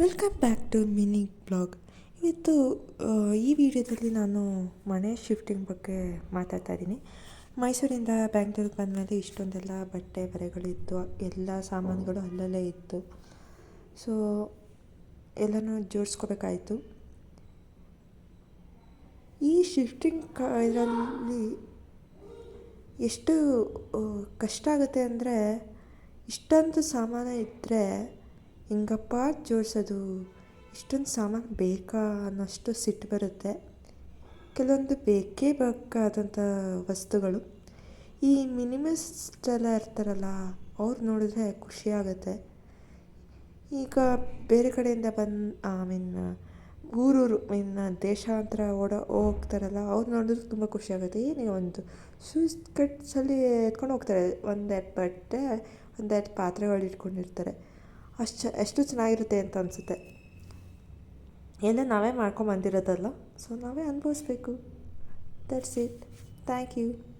Welcome back to mini blog ಇವತ್ತು ಈ ವಿಡಿಯೋದಲ್ಲಿ ನಾನು ಮನೆ ಶಿಫ್ಟಿಂಗ್ ಬಗ್ಗೆ ಮಾತಾಡ್ತಾ ಇದ್ದೀನಿ. ಮೈಸೂರಿಂದ ಬ್ಯಾಂಗ್ಳೂರಿಗೆ ಬಂದಮೇಲೆ ಇಷ್ಟೊಂದೆಲ್ಲ ಬಟ್ಟೆ ಬರೆಗಳಿತ್ತು ಎಲ್ಲ ಸಾಮಾನುಗಳು ಅಲ್ಲಲ್ಲೇ ಇತ್ತು. ಸೊ ಎಲ್ಲನೂ ಜೋಡಿಸ್ಕೋಬೇಕಾಯಿತು. ಈ ಶಿಫ್ಟಿಂಗ್ ಇದರಲ್ಲಿ ಎಷ್ಟು ಕಷ್ಟ ಆಗುತ್ತೆ ಅಂದರೆ, ಇಷ್ಟೊಂದು ಸಾಮಾನು ಇದ್ದರೆ ಹೆಂಗಪ್ಪ ಜೋಡಿಸೋದು? ಇಷ್ಟೊಂದು ಸಾಮಾನು ಬೇಕಾ ಅನ್ನೋಷ್ಟು ಸಿಟ್ಟು ಬರುತ್ತೆ. ಕೆಲವೊಂದು ಬೇಕೇ ಬೇಕಾದಂಥ ವಸ್ತುಗಳು. ಈ ಮಿನಿಮಲಿಸ್ಟ್ ಎಲ್ಲ ಇರ್ತಾರಲ್ಲ, ಅವ್ರು ನೋಡಿದ್ರೆ ಖುಷಿ ಆಗುತ್ತೆ ಈಗ ಬೇರೆ ಕಡೆಯಿಂದ ಬಂದು ಐ ಮೀನ್, ಊರೂರು, ಮೀನ್, ದೇಶಾಂತರ ಓಡ, ಹೋಗ್ತಾರಲ್ಲ, ಅವ್ರು ನೋಡಿದ್ರೆ ತುಂಬ ಖುಷಿ ಆಗುತ್ತೆ ಒಂದು ಶೂಸ್ ಕಟ್ಸಲ್ಲಿ ಎತ್ಕೊಂಡು ಹೋಗ್ತಾರೆ. ಒಂದೆರಡು ಬಟ್ಟೆ, ಒಂದೆರಡು ಪಾತ್ರೆಗಳು ಇಟ್ಕೊಂಡಿರ್ತಾರೆ ಅಷ್ಟು ಎಷ್ಟು ಚೆನ್ನಾಗಿರುತ್ತೆ ಅಂತ ಅನಿಸುತ್ತೆ. ಎಲ್ಲ ನಾವೇ ಮಾಡ್ಕೊಂಬಂದಿರೋದಲ್ಲ ಸೊ ನಾವೇ ಅನುಭವಿಸ್ಬೇಕು. That's it thank you